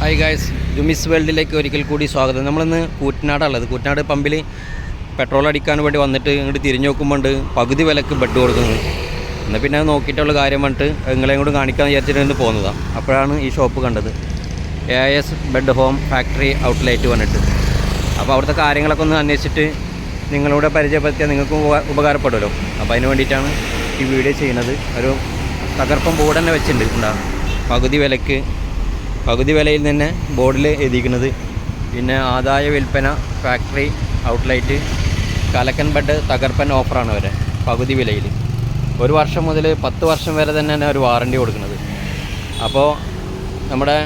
Hi guys ജുമിസ് വേൾഡിലേക്ക് ഒരിക്കൽ കൂടി സ്വാഗതം. നമ്മളിന്ന് കൂറ്റനാടാണുള്ളത്. കൂറ്റനാട് പമ്പിൽ പെട്രോൾ അടിക്കാൻ വേണ്ടി വന്നിട്ട് ഇങ്ങോട്ട് തിരിഞ്ഞു നോക്കുമ്പോൾ പകുതി വിലക്ക് ബെഡ് കൊടുക്കുന്നത് എന്നാൽ പിന്നെ അത് നോക്കിയിട്ടുള്ള കാര്യം വന്നിട്ട് നിങ്ങളെയും കൂടി കാണിക്കാൻ വിചാരിച്ചിട്ട് പോകുന്നതാണ് അപ്പോഴാണ് ഈ ഷോപ്പ് കണ്ടത്. A I S bed home factory outlet വന്നിട്ട് അപ്പോൾ അവിടുത്തെ കാര്യങ്ങളൊക്കെ ഒന്ന് അന്വേഷിച്ചിട്ട് നിങ്ങളുടെ പരിചയപ്പെടുത്തിയാൽ നിങ്ങൾക്ക് ഉപ- ഉപകാരപ്പെടുമല്ലോ. അപ്പോൾ അതിന് വേണ്ടിയിട്ടാണ് ഈ വീഡിയോ ചെയ്യുന്നത്. ഒരു തകർപ്പം ബോർഡ് തന്നെ വെച്ചിട്ടുണ്ട്. ഉണ്ടാകും പകുതി വിലക്ക് പകുതി വിലയിൽ തന്നെ ബോർഡിൽ എഴുതിയിരിക്കുന്നത്. പിന്നെ ആദായ വിൽപ്പന ഫാക്ടറി ഔട്ട്ലൈറ്റ് കലക്കൻ ബഡ് തകർപ്പൻ ഓഫറാണ് വരെ പകുതി വിലയിൽ. ഒരു വർഷം മുതൽ പത്ത് വർഷം വരെ തന്നെ ഒരു വാറണ്ടി കൊടുക്കുന്നത്. അപ്പോൾ നമ്മുടെ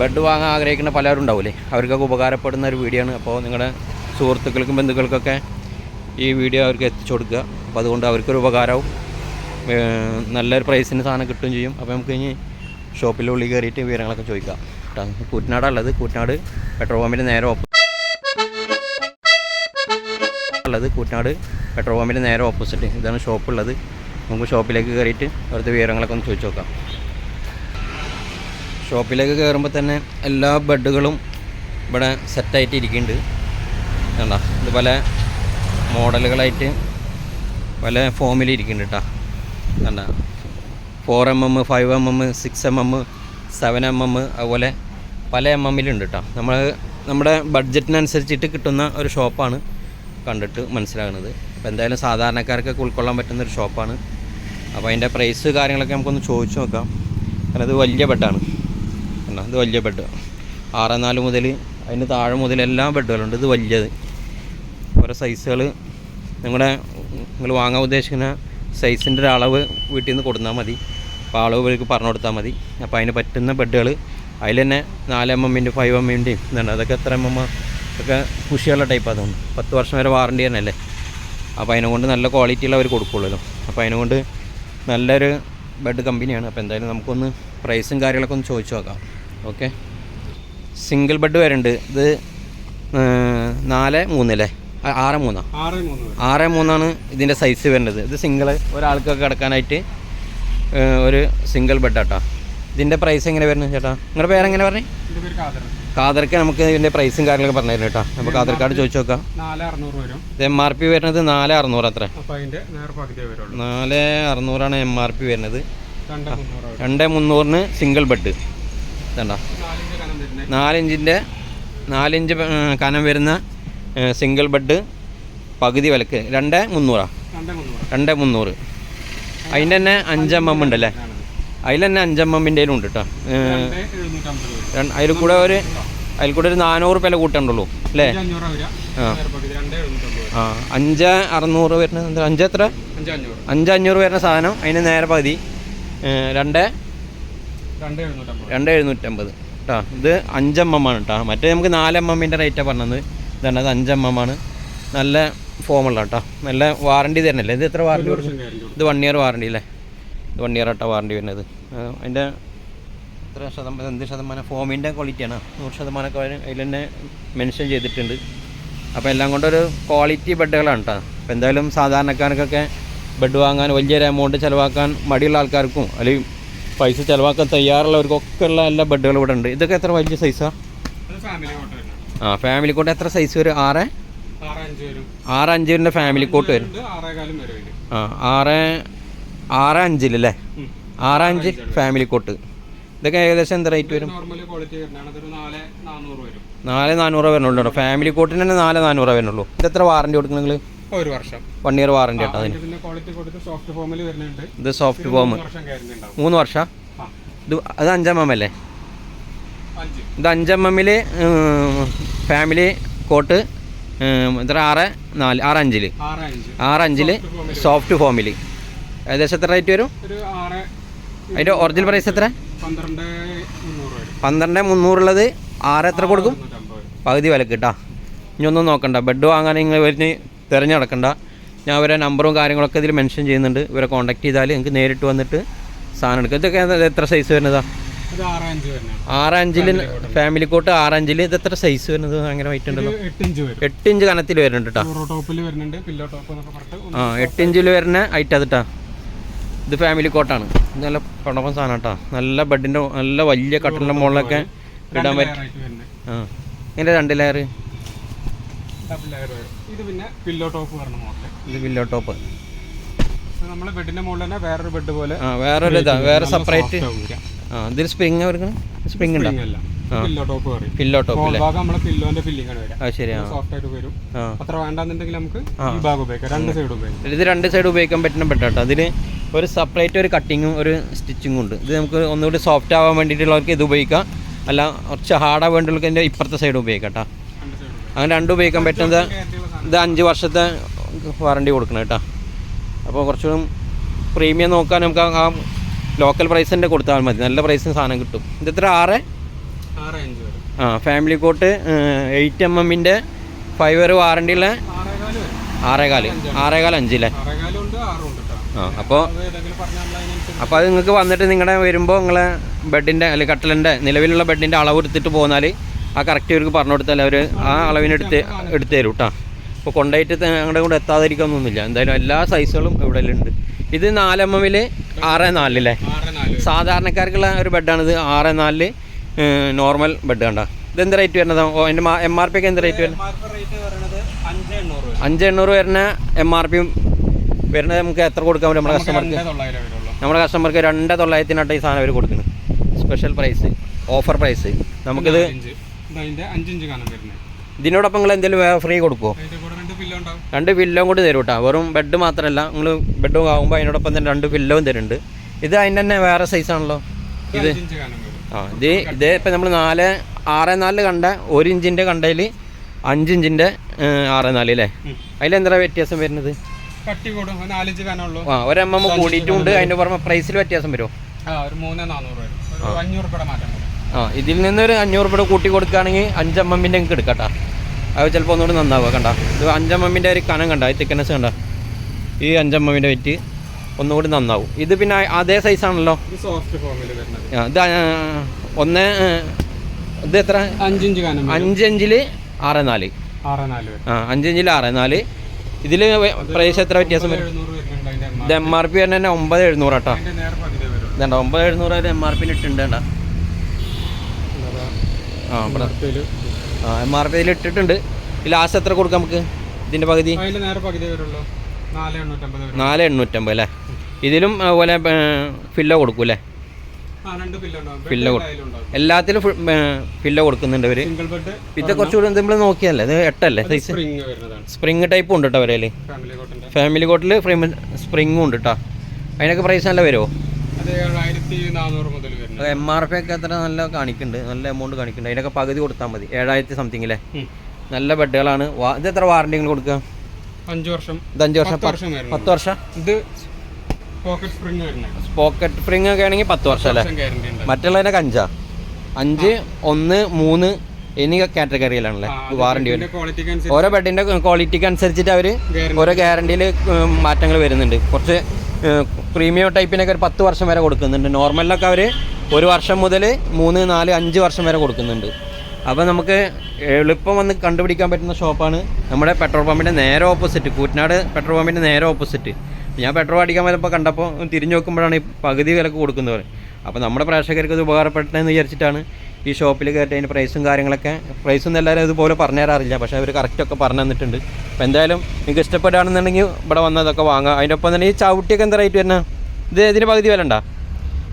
ബെഡ് വാങ്ങാൻ ആഗ്രഹിക്കുന്ന പലരും ഉണ്ടാവില്ലേ അവർക്കൊക്കെ ഉപകാരപ്പെടുന്ന ഒരു വീഡിയോ ആണ്. അപ്പോൾ നിങ്ങളുടെ സുഹൃത്തുക്കൾക്കും ബന്ധുക്കൾക്കൊക്കെ ഈ വീഡിയോ അവർക്ക് എത്തിച്ചു കൊടുക്കുക. അപ്പോൾ അതുകൊണ്ട് അവർക്കൊരു ഉപകാരവും നല്ലൊരു പ്രൈസിന് സാധനം കിട്ടുകയും ചെയ്യും. അപ്പോൾ നമുക്ക് ഇനി ഷോപ്പിന്റെ ഉള്ളിൽ കയറിയിട്ട് വിവരങ്ങളൊക്കെ ചോദിക്കാം കേട്ടോ കൂറ്റനാടുള്ളത് കൂറ്റനാട് പെട്രോൾ പമ്പിന്റെ നേരെ ഓപ്പോസിറ്റ് ഉള്ളത് കൂറ്റനാട് പെട്രോൾ പമ്പിന്റെ നേരെ ഓപ്പോസിറ്റ്. ഇതാണ് ഷോപ്പ് ഉള്ളത് നമുക്ക് ഷോപ്പിലേക്ക് കയറിയിട്ട് അവിടുത്തെ വിവരങ്ങളൊക്കെ ഒന്ന് ചോദിച്ചു നോക്കാം. ഷോപ്പിലേക്ക് കയറുമ്പോൾ തന്നെ എല്ലാ ബെഡുകളും ഇവിടെ സെറ്റായിട്ട് ഇരിക്കുന്നുണ്ട്. കണ്ട? ഇത് പല മോഡലുകളായിട്ട് പല ഫോമിൽ ഇരിക്കുന്നുണ്ട് കേട്ടോ കണ്ട? Four M M five M M six M M seven M M അതുപോലെ പല എം എമ്മിലുണ്ട് കേട്ടോ നമ്മൾ നമ്മുടെ ബഡ്ജറ്റിനനുസരിച്ചിട്ട് കിട്ടുന്ന ഒരു ഷോപ്പാണ് കണ്ടിട്ട് മനസ്സിലാകുന്നത്. അപ്പോൾ എന്തായാലും സാധാരണക്കാർക്കൊക്കെ ഉൾക്കൊള്ളാൻ പറ്റുന്ന ഒരു ഷോപ്പാണ് അപ്പോൾ അതിന്റെ പ്രൈസ് കാര്യങ്ങളൊക്കെ നമുക്കൊന്ന് ചോദിച്ചു നോക്കാം. കാരണം ഇത് വലിയ ബെഡാണ് കണ്ടോ? ഇത് വലിയ ബെഡ് ആറ് നാല് മുതൽ അതിന് താഴെ മുതൽ എല്ലാ ബെഡുകളുണ്ട് ഇത് വലിയത്. ഓരോ സൈസുകൾ നിങ്ങളുടെ നിങ്ങൾ വാങ്ങാൻ ഉദ്ദേശിക്കുന്ന സൈസിന്റെ ഒരു അളവ് വീട്ടിൽ നിന്ന് കൊടുത്താൽ മതി. അപ്പോൾ ഇവർക്ക് പറഞ്ഞു കൊടുത്താൽ മതി. അപ്പോൾ അതിന് പറ്റുന്ന ബെഡുകൾ അതിൽ തന്നെ നാല് എം എമ്മിന്റെ ഫൈവ് എം എമ്മിന്റെയും ഇതുണ്ട്. അതൊക്കെ എത്ര എം എം ഒക്കെ കുഷിയുള്ള ടൈപ്പ് അതുകൊണ്ട്. പത്ത് വർഷം വരെ വാറണ്ടി തന്നെയല്ലേ? അപ്പോൾ അതിനെക്കൊണ്ട് നല്ല ക്വാളിറ്റിയുള്ള അവർ കൊടുക്കുള്ളൂ. അപ്പോൾ അതിനെക്കൊണ്ട് നല്ലൊരു ബെഡ് കമ്പനിയാണ് അപ്പോൾ എന്തായാലും നമുക്കൊന്ന് പ്രൈസും കാര്യങ്ങളൊക്കെ ഒന്ന് ചോദിച്ചു നോക്കാം. ഓക്കെ സിംഗിൾ ബെഡ് വരുന്നുണ്ട് ഇത് നാല് മൂന്നല്ലേ ആറ് മൂന്നാണ് ആറ് മൂന്നാണ് ഇതിന്റെ സൈസ് വരുന്നത്. ഇത് സിംഗിൾ ഒരാൾക്കൊക്കെ കിടക്കാനായിട്ട് ഒരു സിംഗിൾ ബെഡാട്ടോ ഇതിന്റെ പ്രൈസ് എങ്ങനെ വരുന്നത് ചേട്ടാ? നിങ്ങളുടെ പേരെങ്ങനെ പറഞ്ഞു? കാതർ കാതർക്ക് നമുക്ക് ഇതിന്റെ പ്രൈസും കാര്യങ്ങളൊക്കെ പറഞ്ഞു തരുന്നു കേട്ടോ നമുക്ക് ആധാർ കാർഡ് ചോദിച്ചു നോക്കാം. എം ആർ പി വരുന്നത് നാല് അറുന്നൂറ് അത്ര. നാല് അറുന്നൂറാണ് എം ആർ പി വരുന്നത്. രണ്ട് മുന്നൂറിന് സിംഗിൾ ബെഡ് വരുന്നത് നാലിഞ്ചിന്റെ നാലിഞ്ച് കനം വരുന്ന. സിംഗിൾ ബെഡ് പകുതി വിലക്ക്. രണ്ട് മുന്നൂറാ. രണ്ട് മുന്നൂറ്. രണ്ട് മുന്നൂറ്. അതിന്റെ തന്നെ അഞ്ച് എം എം ഉണ്ടല്ലേ അതിൽ തന്നെ അഞ്ച് എം എമ്മിന്റെ ഉണ്ട് കേട്ടോ അതിൽ കൂടെ ഒരു അതിൽ കൂടെ ഒരു നാനൂറ് പേലെ കൂട്ടണ്ടുള്ളൂ അല്ലേ? ആ. അഞ്ച് അറുന്നൂറ് വരുന്ന അഞ്ച് എത്ര? അഞ്ച് അഞ്ഞൂറ് വരുന്ന സാധനം അതിന് നേരെ പകുതി. രണ്ട്? രണ്ട് എഴുന്നൂറ്റമ്പത്. കേട്ടോ ഇത് അഞ്ച് എം എം ആണ് കേട്ടോ മറ്റേ നമുക്ക് നാല് എം എമ്മിന്റെ റേറ്റാണ് പറഞ്ഞത്. ഇതാണ് അത് അഞ്ച് എം എം ആണ് നല്ല ഫോമുള്ള കേട്ടോ നല്ല വാറണ്ടി തരുന്നില്ലേ ഇത് എത്ര വാറണ്ടി കൊടുക്കും? ഇത് വൺ ഇയർ വാറണ്ടി അല്ലേ? ഇത് വൺ ഇയർ ആട്ടോ വാറണ്ടി വരുന്നത്. അതിന്റെ എത്ര ശതമാനം എന്ത് ശതമാനം? ഫോമിന്റെ ക്വാളിറ്റിയാണ് നൂറ് ശതമാനമൊക്കെ അതിൽ തന്നെ മെൻഷൻ ചെയ്തിട്ടുണ്ട്. അപ്പോൾ എല്ലാം കൊണ്ടൊരു ക്വാളിറ്റി ബെഡുകളാണ് കേട്ടോ അപ്പോൾ എന്തായാലും സാധാരണക്കാർക്കൊക്കെ ബെഡ് വാങ്ങാൻ വലിയൊരു എമൗണ്ട് ചിലവാക്കാൻ മടിയുള്ള ആൾക്കാർക്കും അല്ലെങ്കിൽ പൈസ ചിലവാക്കാൻ തയ്യാറുള്ളവർക്കൊക്കെ ഉള്ള എല്ലാ ബെഡുകളും ഇവിടെ ഉണ്ട് ഇതൊക്കെ എത്ര വലിയ സൈസാണ് ആ? ഫാമിലി കൊണ്ട് എത്ര സൈസ് വരും? ആറ്? ആറ് അഞ്ച് വരും. ഫാമിലി കോട്ട് വരും ആ ആറ് ആറ് അഞ്ചിലല്ലേ. ആറ് അഞ്ച് ഫാമിലി കോട്ട് ഇതൊക്കെ ഏകദേശം എന്താ റേറ്റ് വരും? നാല് നാനൂറ് വരണുള്ളൂ കേട്ടോ. ഫാമിലി കോട്ടിന് തന്നെ നാല് നാനൂറ് വരണുള്ളൂ ഇത് എത്ര വാറണ്ടി കൊടുക്കും നിങ്ങൾ ഒരു വർഷം. വൺ ഇയർ വാറണ്ടി കേട്ടോ അതിന്. ഇത് സോഫ്റ്റ് ഫോം മൂന്ന് വർഷം ഇത് അത് അഞ്ചാം. എം അല്ലേ ഇത് അഞ്ചാം എമ്മിൽ ഫാമിലി കോട്ട് എത്ര? ആറ് നാല് ആറ് അഞ്ചിൽ. ആറ് അഞ്ചിൽ സോഫ്റ്റ് ഫോമിൽ ഏകദേശം എത്ര റേറ്റ് വരും? അതിന്റെ ഒറിജിനൽ പ്രൈസ് എത്ര? പന്ത്രണ്ട് മുന്നൂറുള്ളത് ആറ് എത്ര കൊടുക്കും? പകുതി വിലക്ക് കേട്ടോ ഇനി ഒന്നും നോക്കണ്ട. ബെഡ് വാങ്ങാൻ നിങ്ങൾ ഇവരിന് തിരഞ്ഞെടുക്കണ്ട ഞാൻ ഇവരെ നമ്പറും കാര്യങ്ങളൊക്കെ ഇതിൽ മെൻഷൻ ചെയ്യുന്നുണ്ട്. ഇവരെ കോൺടാക്ട് ചെയ്താൽ നിങ്ങൾക്ക് നേരിട്ട് വന്നിട്ട് സാധനം എടുക്കാം. ഇതൊക്കെ എത്ര സൈസ് വരുന്നതാണ് ആറ് അഞ്ചിൽ ഫാമിലി കോട്ട് ആറഞ്ചിൽ ഇത് എത്ര സൈസ് വരുന്നത്? ഭയങ്കര വൈറ്റ് ഉണ്ടല്ലോ. എട്ട് ഇഞ്ച് കനത്തിൽ വരുന്നുണ്ട് കേട്ടോ ആ എട്ട് ഇഞ്ചിൽ വരുന്ന ഐറ്റം അതിട്ടാ ഇത് ഫാമിലി കോട്ടാണ് ഇത് നല്ല പണപ്പം സാധനം കേട്ടോ നല്ല ബെഡിന്റെ നല്ല വലിയ കട്ടലിന്റെ മുകളിലൊക്കെ ഇടാൻ പറ്റും ആ. ഇങ്ങനെ രണ്ട് ലെയർ ഇത് പിന്നെ പില്ലോ ടോപ്പ് ഇത് പില്ലോ ടോപ്പ് നമ്മളെ ബെഡിന്റെ മുകളിൽ തന്നെ വേറൊരു ബെഡ് പോലെ ആ വേറൊരു ഇതാ വേറെ സെപ്പറേറ്റ്. ആ ഇതിൽ സ്പ്രിങ് ഉണ്ടോ? അല്ല. പില്ലോ ടോപ്പ് പറയും. പില്ലോ ടോപ്പ് അല്ലേ? ഭാഗം നമ്മളെ പില്ലോന്റെ ഫില്ലിംഗ് ആണ് വരിക. ആ ശരിയാ. സോഫ്റ്റ് ആയിട്ട് വരും. ആ. അത്ര വേണ്ടാന്നുണ്ടെങ്കിൽ നമുക്ക് ഈ ഭാഗം ഉപയോഗിക്കാം. രണ്ട് സൈഡ് ഉപയോഗിക്കാം. ഇത് രണ്ട് സൈഡ് ഉപയോഗിക്കാൻ പറ്റുന്ന പെട്ടോ അതിന് ഒരു സെപ്പറേറ്റ് ഒരു കട്ടിങ്ങും ഒരു സ്റ്റിച്ചിങ്ങും ഉണ്ട്. ഇത് നമുക്ക് ഒന്നുകൂടി സോഫ്റ്റ് ആവാൻ വേണ്ടിയിട്ടുള്ളവർക്ക് ഇത് ഉപയോഗിക്കാം. അല്ല കുറച്ച് ഹാർഡാ വേണ്ടിയുള്ളവർക്ക് ഇതിന്റെ ഇപ്പുറത്തെ സൈഡ് ഉപയോഗിക്കാം കേട്ടോ അങ്ങനെ രണ്ടും ഉപയോഗിക്കാൻ പറ്റുന്നത്. ഇത് അഞ്ച് വർഷത്തെ വാറണ്ടി കൊടുക്കണം കേട്ടോ അപ്പോൾ കുറച്ചുകൂടി പ്രീമിയം നോക്കാൻ നമുക്ക് ആ ലോക്കൽ പ്രൈസ് തന്നെ കൊടുത്താൽ മതി. നല്ല പ്രൈസിന് സാധനം കിട്ടും. ഇത് എത്ര? ആറ്? ആ ഫാമിലി കോട്ട് എയ്റ്റ് എം എമ്മിന്റെ ഫൈവ് ഇയർ വാറണ്ടിയുള്ള ആറേകാൽ ആറേകാൽ. ആറേകാൽ അഞ്ചില്ലേ ആ അപ്പോൾ അപ്പോൾ അത് നിങ്ങൾക്ക് വന്നിട്ട് നിങ്ങളുടെ വരുമ്പോൾ നിങ്ങളെ ബെഡിന്റെ അല്ലെങ്കിൽ കട്ടലിന്റെ നിലവിലുള്ള ബെഡിന്റെ അളവ് എടുത്തിട്ട് പോന്നാൽ ആ കറക്റ്റ് ഇവർക്ക് പറഞ്ഞു കൊടുത്താൽ അവർ ആ അളവിനെടുത്ത് എടുത്തു തരും കേട്ടോ അപ്പോൾ കൊണ്ടായിട്ട് ഞങ്ങളുടെ കൂടെ എത്താതിരിക്കൊന്നുമില്ല എന്തായാലും എല്ലാ സൈസുകളും ഇവിടെ ഉണ്ട് ഇത് നാല് എം എമ്മിൽ ആറ് നാലില്ലേ. സാധാരണക്കാർക്കുള്ള ഒരു ബെഡാണിത്. ആറ് നാലിൽ നോർമൽ ബെഡ് കണ്ട. ഇത് എന്ത് റേറ്റ് വരുന്നത് എന്റെ എം ആർ പി ഒക്കെ എന്ത് റേറ്റ് വരുന്നത് അഞ്ച് എണ്ണൂറ് വരുന്ന എം ആർ പി വരുന്നത് നമുക്ക് എത്ര കൊടുക്കാൻ പറ്റും നമ്മുടെ കസ്റ്റമർക്ക് നമ്മുടെ കസ്റ്റമർക്ക് രണ്ട് തൊള്ളായിരത്തിനായിട്ട് ഈ സാധനം അവർ കൊടുക്കുന്നത് സ്പെഷ്യൽ പ്രൈസ് ഓഫർ പ്രൈസ് നമുക്കിത് ഇതിനോടൊപ്പം നിങ്ങൾ എന്തെങ്കിലും ഫ്രീ കൊടുക്കുമോ രണ്ട് പില്ലോ രണ്ട് പില്ലോം കൂടി തരും കേട്ടോ വെറും ബെഡ് മാത്രമല്ല നിങ്ങൾ ബെഡ് ആകുമ്പോൾ അതിനോടൊപ്പം തന്നെ രണ്ട് പില്ലോവും തരുന്നുണ്ട്. ഇത് അതിന്റെ തന്നെ വേറെ സൈസാണല്ലോ ഇത് ആ ഇത് ഇത് ഇപ്പം നമ്മൾ നാല് ആറ് നാലിൽ കണ്ട ഒരു ഇഞ്ചിന്റെ കണ്ടതിൽ അഞ്ച് ഇഞ്ചിന്റെ ആറ് നാല് അല്ലേ. അതിലെന്താ വ്യത്യാസം വരുന്നത്? ആ ഒരു എം എം കൂടിയിട്ടുണ്ട് അതിന്റെ പുറമെ പ്രൈസിൽ വ്യത്യാസം വരുമോ ആ നാനൂറ് വരും. ഒരു അഞ്ഞൂറ് ഇതിൽ രൂപ കൂട്ടി കൊടുക്കുകയാണെങ്കിൽ അഞ്ച് എം എമ്മിന്റെ നിങ്ങൾക്ക് എടുക്കാം അത് ചിലപ്പോൾ ഒന്നുകൂടി നന്നാവുക കണ്ട? ഇത് അഞ്ചമ്മമ്മിന്റെ ഒരു കനം കണ്ട ഈ തിക്കനസ് കണ്ട? ഈ അഞ്ചമ്മമ്മിന്റെ വെറ്റ് ഒന്നുകൂടി നന്നാവും. ഇത് പിന്നെ അതേ സൈസാണല്ലോ ഇത് ഒന്ന് ഇത് എത്ര? അഞ്ചിഞ്ച് കാണാൻ വരും. അഞ്ച് ആറ് നാല് ആ അഞ്ച് അഞ്ചിൽ ആറ് നാല് ഇതിൽ പ്രൈസ് എത്ര വ്യത്യാസം വരും? ഇത് എം ആർ പി തന്നെ ഒമ്പത് എഴുന്നൂറ് കേട്ടോ. ഇതേണ്ട ഒമ്പത് എഴുന്നൂറ് എം ആർ പിന്നെ ഇട്ടിട്ടുണ്ട് കേട്ടോ ആ ഇവിടെ. ആ എം ആർ ഇട്ടിട്ടുണ്ട്. ലാസ്റ്റ് എത്ര കൊടുക്കാം നമുക്ക്? ഇതിന്റെ പകുതി? നാല് എണ്ണൂറ്റമ്പത് അല്ലേ? ഇതിലും അതുപോലെ ഫില്ലോ കൊടുക്കും അല്ലേ? ബെഡ് എല്ലാത്തിലും ഫില്ലോ കൊടുക്കുന്നുണ്ട് അവർ ഇത് കുറച്ചുകൂടി നമ്മൾ നോക്കിയല്ലേ ഇത് എട്ടല്ലേ സൈസ് സ്പ്രിങ് ടൈപ്പും ഉണ്ട് കേട്ടോ അവരേൽ ഫാമിലി കോട്ടിൽ സ്പ്രിങ്ങും ഉണ്ട് കേട്ടോ അതിനൊക്കെ പ്രൈസ് നല്ല വരുമോ എം ആർ പി ഒക്കെ അത്ര നല്ല കാണിക്കുന്നുണ്ട് നല്ല എമൗണ്ട് കാണിക്കുന്നുണ്ട് അതിനൊക്കെ പകുതി കൊടുത്താൽ മതി. ഏഴായിരത്തി സംതിങ് അല്ലേ നല്ല ബെഡുകളാണ്. ഇത് എത്ര വാറണ്ടി കൊടുക്കുക അഞ്ച് വർഷം. ഇത് അഞ്ച് വർഷം. പത്ത് വർഷം ഇത് പോക്കറ്റ് സ്പ്രിങ് ഒക്കെ ആണെങ്കിൽ പത്ത് വർഷം അല്ലേ? മറ്റുള്ളതിനൊക്കെ അഞ്ചാ? അഞ്ച് ഒന്ന് മൂന്ന് എനിക്ക് കാറ്റഗറിയിലാണല്ലേ വാറണ്ടി ഓരോ ബെഡിന്റെ ക്വാളിറ്റിക്ക് അനുസരിച്ചിട്ട് അവർ. ഓരോ ഗ്യാരണ്ടിയിൽ മാറ്റങ്ങൾ വരുന്നുണ്ട്. കുറച്ച് പ്രീമിയം ടൈപ്പിനൊക്കെ ഒരു പത്ത് വർഷം വരെ കൊടുക്കുന്നുണ്ട്. നോർമലിലൊക്കെ അവർ ഒരു വർഷം മുതൽ മൂന്ന് നാല് അഞ്ച് വർഷം വരെ കൊടുക്കുന്നുണ്ട്. അപ്പോൾ നമുക്ക് എളുപ്പം വന്ന് കണ്ടുപിടിക്കാൻ പറ്റുന്ന ഷോപ്പാണ് നമ്മുടെ പെട്രോൾ പമ്പിന്റെ നേരെ ഓപ്പോസിറ്റ് കൂറ്റനാട് പെട്രോൾ പമ്പിന്റെ നേരെ ഓപ്പോസിറ്റ്. ഞാൻ പെട്രോൾ അടിക്കാൻ വരുമ്പോൾ കണ്ടപ്പോൾ തിരിഞ്ഞു നോക്കുമ്പോഴാണ് ഈ പകുതി വിലക്ക് കൊടുക്കുന്നത്. അപ്പോൾ നമ്മുടെ പ്രേക്ഷകർക്ക് ഇത് ഉപകാരപ്പെട്ടെന്ന് വിചാരിച്ചിട്ടാണ് ഈ ഷോപ്പിൽ കയറ്റി അതിന്റെ പ്രൈസും കാര്യങ്ങളൊക്കെ പ്രൈസൊന്നും എല്ലാവരും ഇതുപോലെ പറഞ്ഞു തരാറില്ല പക്ഷേ അവർ കറക്റ്റൊക്കെ പറഞ്ഞു തന്നിട്ടുണ്ട്. അപ്പോൾ എന്തായാലും നിങ്ങൾക്ക് ഇഷ്ടപ്പെടുകയാണെന്നുണ്ടെങ്കിൽ ഇവിടെ വന്നതൊക്കെ വാങ്ങാം അതിന്റെ ഒപ്പം തന്നെ ഈ ചവിട്ടിയൊക്കെ എന്താ റേറ്റ് വരുന്നത്? ഇത് ഇതിന് പകുതി വില ഉണ്ടോ?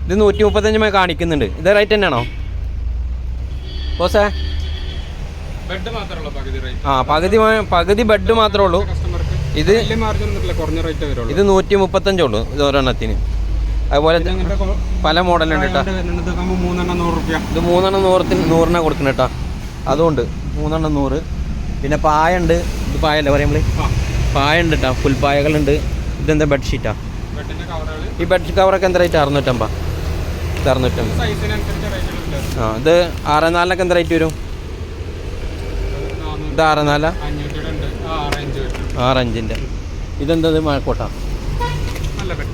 ഇത് നൂറ്റി മുപ്പത്തഞ്ച് മേ കാണിക്കുന്നുണ്ട്. ഇത് റേറ്റ് തന്നെയാണോ? ബോസേ? ബെഡ് പകുതി റേറ്റ് ആ പകുതി പകുതി ബെഡ് മാത്രമേ ഉള്ളൂ. ഇത് ഇത് നൂറ്റി മുപ്പത്തഞ്ചേ ഉള്ളൂ ഇത് ഒരെണ്ണത്തിന്. അതുപോലെ പല മോഡലുണ്ട് കേട്ടോ. ഇത് മൂന്നെണ്ണം നൂറത്തിന് നൂറിനാണ് കൊടുക്കണം കേട്ടോ. അതുകൊണ്ട് മൂന്നെണ്ണം നൂറ്. പിന്നെ പായുണ്ട്. ഇത് പായല്ലേ പറയാം നമ്മൾ പായ ഉണ്ട് കേട്ടോ ഫുൾ പായകളുണ്ട്. ഇതെന്താ ബെഡ്ഷീറ്റാ? ഈ ബെഡ് കവറൊക്കെ എന്താ റേറ്റ്? അറുന്നൂറ്റമ്പത്. ഇത് അറുന്നൂറ്റമ്പത്. ആ ഇത് ആറ് നാലിനൊക്കെ എന്താ റേറ്റ് വരും? ഇത് ആറ് നാല ആറഞ്ചിന്റെ ഉണ്ട്. ആ റേഞ്ച് വരുന്നത് ആറ് അഞ്ചിന്റെ ഇതെന്താ ഇത്? മഴക്കോട്ടാ?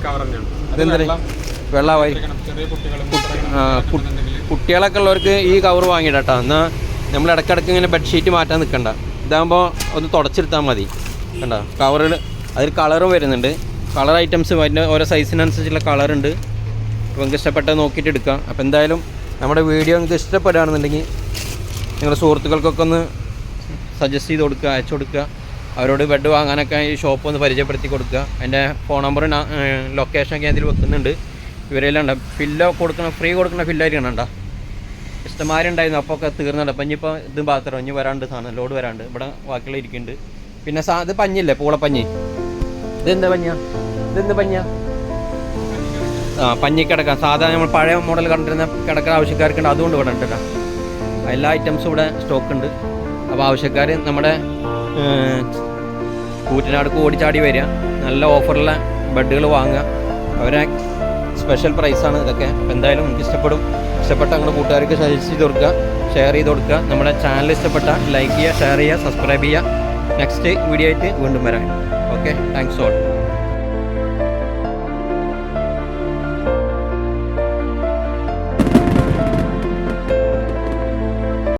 കവർ തന്നെയാണ്. അത് ഇതെന്താ വെള്ളമായി. കുട്ടികളൊക്കെ ഉള്ളവർക്ക് ഈ കവർ വാങ്ങിയിടട്ടോ. എന്നാൽ നമ്മൾ ഇടയ്ക്കിടയ്ക്ക് ഇങ്ങനെ ബെഡ്ഷീറ്റ് മാറ്റാൻ നിൽക്കണ്ട. ഇതാകുമ്പോൾ ഒന്ന് തുടച്ചെടുത്താൽ മതി. കണ്ടോ? കവറിൽ അതിൽ കളറും വരുന്നുണ്ട്. കളർ ഐറ്റംസ് അതിന്റെ ഓരോ സൈസിനനുസരിച്ചുള്ള കളറുണ്ട് അപ്പോൾ നിങ്ങൾക്ക് ഇഷ്ടപ്പെട്ടത് നോക്കിയിട്ട് എടുക്കാം. അപ്പോൾ എന്തായാലും നമ്മുടെ വീഡിയോ നിങ്ങൾക്ക് ഇഷ്ടപ്പെടുകയാണെന്നുണ്ടെങ്കിൽ നിങ്ങളുടെ സുഹൃത്തുക്കൾക്കൊക്കെ ഒന്ന് സജസ്റ്റ് ചെയ്ത് കൊടുക്കുക അയച്ചു കൊടുക്കുക. അവരോട് ബെഡ് വാങ്ങാനൊക്കെ ഈ ഷോപ്പ് ഒന്ന് പരിചയപ്പെടുത്തി കൊടുക്കുക. അതിന്റെ ഫോൺ നമ്പർ ലൊക്കേഷൻ ഒക്കെ ഇതിൽ വെക്കുന്നുണ്ട്. ഇവരെല്ലാം ഉണ്ട്. ഫില്ലോ കൊടുക്കുന്ന ഫ്രീ കൊടുക്കണ ഫില്ലായിരിക്കണം ഉണ്ടോ ഇഷ്ടമാരുണ്ടായിരുന്നു. അപ്പോൾ ഒക്കെ തീർന്നുണ്ട്. അപ്പം ഇനിയിപ്പോൾ ഇത് മാത്രം. ഇനി വരാണ്ട് സാധനം ലോഡ് വരാണ്ട്. ഇവിടെ ബാക്കിയുള്ള ഇരിക്കുന്നുണ്ട്. പിന്നെ സാ ഇത് പഞ്ഞില്ലേ? പൂളപ്പഞ്ഞി. ഇതെന്താ പഞ്ഞ ഇതെന്ത് പഞ്ഞ ആ പഞ്ഞി കിടക്കാം. സാധാരണ നമ്മൾ പഴയ മോഡൽ കണ്ടിരുന്ന കിടക്കാൻ ആവശ്യക്കാർക്കുണ്ട്. അതുകൊണ്ട് ഇവിടെ ഉണ്ടല്ലോ എല്ലാ ഐറ്റംസും ഇവിടെ സ്റ്റോക്ക് ഉണ്ട്. അപ്പോൾ ആവശ്യക്കാർ നമ്മുടെ ഏർ, കൂറ്റനാട് ഓടിച്ചാടി വരിക. നല്ല ഓഫറുള്ള ബെഡുകൾ വാങ്ങുക. അവരെ സ്പെഷ്യൽ പ്രൈസാണ് ഇതൊക്കെ. അപ്പോൾ എന്തായാലും നമുക്ക് ഇഷ്ടപ്പെടും. ഇഷ്ടപ്പെട്ട നമ്മുടെ കൂട്ടുകാർക്ക് സജസ്റ്റ് ചെയ്ത് കൊടുക്കുക ഷെയർ ചെയ്ത് കൊടുക്കുക. നമ്മുടെ ചാനൽ ഇഷ്ടപ്പെട്ട ലൈക്ക് ചെയ്യുക ഷെയർ ചെയ്യുക സബ്സ്ക്രൈബ് ചെയ്യുക. നെക്സ്റ്റ് വീഡിയോ ആയിട്ട് വീണ്ടും വരാം. Okay thanks all